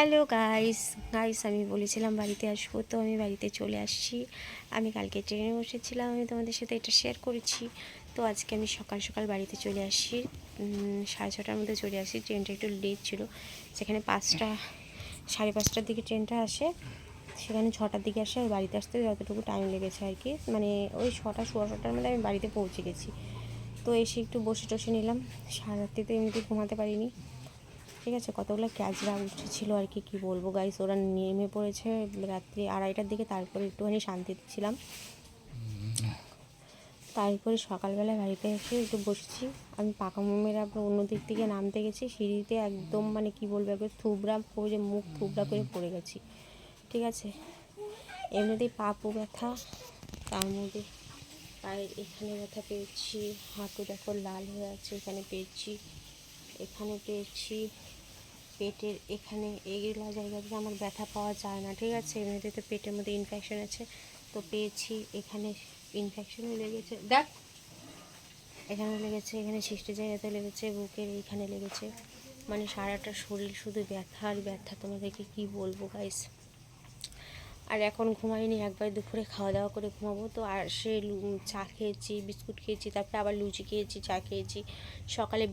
Hello guys guys আমি বলেছিলাম বাড়িতে আসব, তো আমি বাড়িতে চলে আসছি। আমি কালকে ট্রেনে বসেছিলাম, আমি তোমাদের সাথে এটা শেয়ার করেছি। তো আজকে আমি সকাল সকাল বাড়িতে চলে আসছি সাড়ে ছটার মধ্যে চলে আসি। ট্রেনটা একটু লেট ছিল। সেখানে পাঁচটা, সাড়ে পাঁচটার দিকে ট্রেনটা আসে। সেখানে ছটার দিকে আসে, আর বাড়িতে আসতে যতটুকু টাইম লেগেছে আর কি। মানে ওই ছটা, সোয়া ছটার মধ্যে আমি বাড়িতে পৌঁছে গেছি। তো এসে একটু বসে টসে নিলাম। সারা রাত্রিতে এমনিতে ঘুমাতে পারিনি। ঠিক আছে, কতগুলো ক্যাচরা উঠেছিল আর কি, কী বলব গাইস ওরা নেমে পড়েছে রাত্রি আড়াইটার দিকে, তারপরে একটুখানি শান্তিতে ছিলাম। তারপরে সকালবেলা বাড়িতে এসে একটু বসেছি। আমি পাকা মোমের আবার অন্য দিক থেকে নামতে গেছি, সিঁড়িতে একদম মানে কি বলব একবার থুবড়া করে মুখ থুবড়া করে পড়ে গেছি। ঠিক আছে? এমনিতেই পা পু ব্যথা, তার মধ্যে পায়ের এখানে ব্যথা পেয়েছি, হাঁটু দেখো লাল হয়ে আছে, এখানে পেয়েছি এখানে পেয়েছি। পেটের এখানে এইগুলো জায়গাতে আমার ব্যথা পাওয়া যায় না, ঠিক আছে? এমনিতে তো পেটের মধ্যে ইনফেকশন আছে, তো পেয়েছি, এখানে ইনফেকশনও লেগেছে। দেখ, এখানে লেগেছে, এখানে সৃষ্টি জায়গাতে লেগেছে, বুকের এইখানে লেগেছে। মানে সারাটা শরীর শুধু ব্যথা আর ব্যথা, তোমাদেরকে কি বলব গাইস আর এখন ঘুমাইনি, একবার দুপুরে খাওয়া দাওয়া করে ঘুমাবো। তো আর সে চা খেয়েছি, বিস্কুট খেয়েছি, তারপরে আবার লুচি খেয়েছি, চা খেয়েছি। সকালে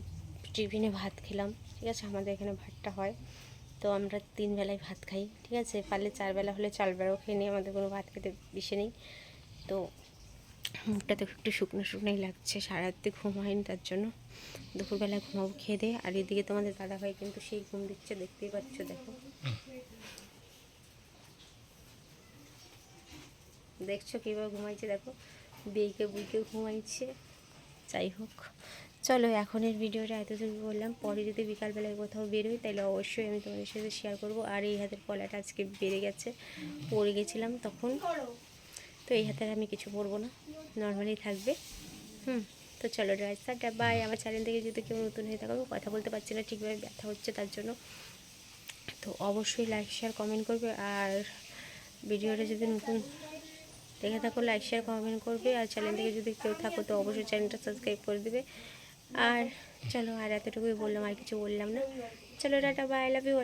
টিফিনে ভাত খেলাম। ঠিক আছে? আমাদের এখানে ভাতটা হয়। তো আমরা তিন বেলায় ভাত খাই, ঠিক আছে? পারলে চার বেলা হলে চার বেলাও খেয়ে নিই আমাদের কোনো ভাত খেতে বেশি নেই। তো মুখটা তো একটু শুকনো শুকনোই লাগছে সারা রাত্রি ঘুম হয়নি তার জন্য। দুপুরবেলা ঘুমাবো খেয়ে দে আর এদিকে তোমাদের দাদাভাই কিন্তু সেই ঘুম দিচ্ছে, দেখতেই পাচ্ছ, দেখো। দেখছ কীভাবে ঘুমাইছে, দেখো? বেইকে বুইকে ঘুমাইছে। যাই হোক। চলো, এখনের ভিডিওটা এতটুকু বললাম। পরে যদি বিকালবেলায় কোথাও বেরোই, তাহলে অবশ্যই আমি তোমাদের সাথে শেয়ার করব। আর এই হাতের পলাটা আজকে বেড়ে গেছে পড়ে গেছিলাম তখন। তো এই হাতের আমি কিছু পরবো না নর্মালি থাকবে। হুম, তো চলো ড্রাইসারটা বাই আমার চ্যানেল থেকে যদি কেউ নতুন হয়ে থাকো কথা বলতে পারছি না, ঠিকভাবে ব্যথা হচ্ছে তার জন্য। তো অবশ্যই লাইক শেয়ার কমেন্ট করবে। আর ভিডিওটা যদি নতুন দেখে থাকো লাইক শেয়ার কমেন্ট করবে। আর চ্যানেল থেকে যদি কেউ থাকো, তো অবশ্যই চ্যানেলটা সাবস্ক্রাইব করে দেবে। আর চলো আর এতটুকুই বললাম আর কিছু বললাম না। চলো টাটা বাই লাভ ইউ